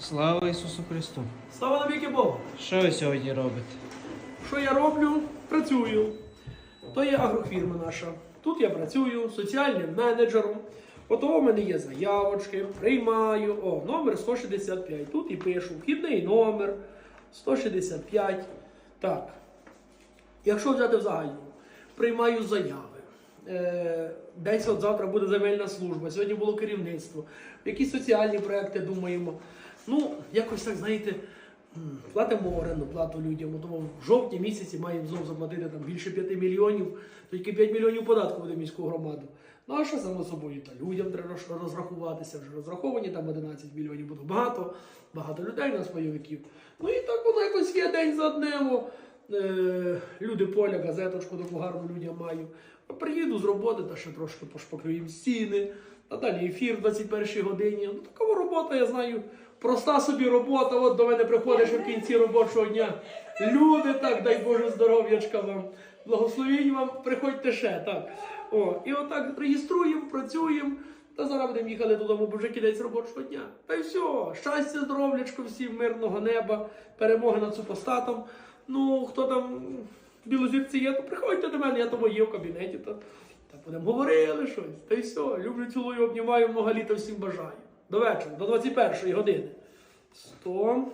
Слава Ісусу Христу! Слава навіки Богу! Що ви сьогодні робите? Що я роблю? Працюю. То є агрофірма наша. Тут я працюю соціальним менеджером. Ото в мене є заявочки, приймаю. О, номер 165. Тут і пишу. Вхідний номер 165. Так. Якщо взяти в загальному, приймаю заяви. Е, Десь от завтра буде земельна служба, сьогодні було керівництво. Якісь соціальні проекти думаємо. Ну, якось так, знаєте, платимо оренду плату людям. Тому в жовтні місяці маємо знову заплатити там більше 5 мільйонів, тільки 5 мільйонів податку буде міську громаду. Ну а що само собою? Та людям треба розрахуватися, вже розраховані там 11 мільйонів, буде багато, багато людей у нас бойовиків. Ну і так воно якось є день за днем. Е, люди поля, газеточку таку гарну людям маю. Приїду з роботи та ще трошки пошпаклюємо стіни. А далі ефір в 21 годині. Ну, така робота, я знаю. Проста собі робота. От до мене приходиш в кінці робочого дня. Люди, так, дай Боже здоров'ячка вам. Благословінь вам, приходьте ще. так. О, і отак реєструємо, працюємо. Та зараз будемо їхати додому, бо вже кінець робочого дня. Та й все. Щастя, здоров'ячко, всім мирного неба, перемоги над супостатом. Ну, хто там в білозірці є, то приходьте до мене, я тому є в кабінеті. Та, та будемо говорили щось. Та й все. Люблю, цілую, обнімаю, много літа всім бажаю. До вечора, до 21 години. Сто.